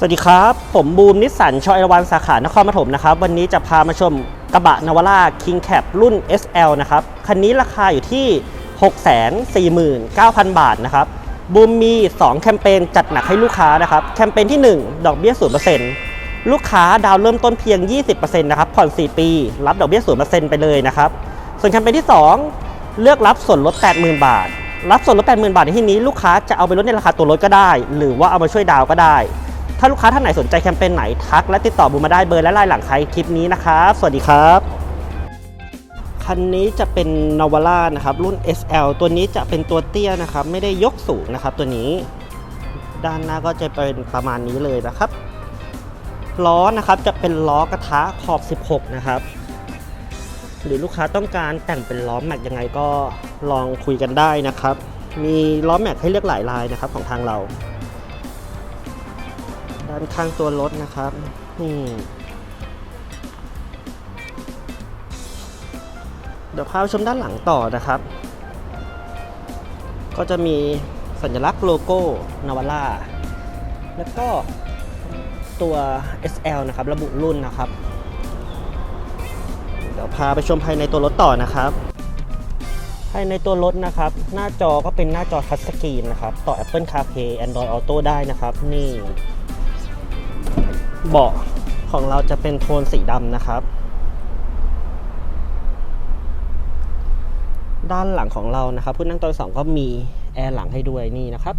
สวัสดีครับ ผมบูมนิสสันชอยวันสาขานครปฐมนะครับ วันนี้จะพามาชมกระบะนาวาร่า King Cap รุ่น SL นะครับ คันนี้ราคาอยู่ที่ 649,000 บาทนะครับ บูมมี 2 แคมเปญจัดหนักให้ลูกค้านะครับ แคมเปญที่ 1 ดอกเบี้ย 0%ลูกค้าดาวเริ่มต้นเพียง 20%นะครับ ผ่อน 4 ปี รับดอกเบี้ย 0%ไปเลยนะครับ ส่วนแคมเปญที่ 2 เลือกรับส่วนลด 80,000 บาท รับส่วนลด 80,000 บาทในที่นี้ลูกค้าจะเอาไปลดในราคาตัวรถก็ได้ หรือว่าเอามาช่วยดาวก็ได้ ถ้าลูกค้าท่านไหนสนใจแคมเปญไหนทักและติดต่อบูมมาได้เบอร์และไลน์หลังใครคลิปนี้นะครับสวัสดีครับคันนี้จะเป็นนาวาร่านะครับรุ่น SL ตัวนี้จะเป็นตัวเตี้ยนะครับ ไม่ได้ยกสูงนะครับ ตัวนี้ ด้านหน้าก็จะเป็นประมาณนี้เลยนะครับล้อนะครับจะเป็นล้อกระทะขอบ 16 นะครับ หรือลูกค้าต้องการแต่งเป็นล้อแม็กยังไงก็ลองคุยกันได้นะครับ มีล้อแม็กให้เลือกหลายลายนะครับของทางเรา ด้านข้างตัวรถนะครับ นี่ เดี๋ยวพาไปชมด้านหลังต่อนะครับ ก็จะมีสัญลักษณ์โลโก้นาวาร่าแล้วก็ตัว SL นะครับ ระบุรุ่นนะครับ เดี๋ยวพาไปชมภายในตัวรถต่อนะครับภายในตัวรถนะครับ หน้าจอก็เป็นหน้าจอทัชสกรีนนะครับ ต่อ Apple CarPlay Android Auto ได้นะครับ นี่ เบาะของเราจะเป็นโทนสีดำนะครับ ด้านหลังของเรานะครับผู้นั่งตัวสองก็มีแอร์หลังให้ด้วยนี่นะครับ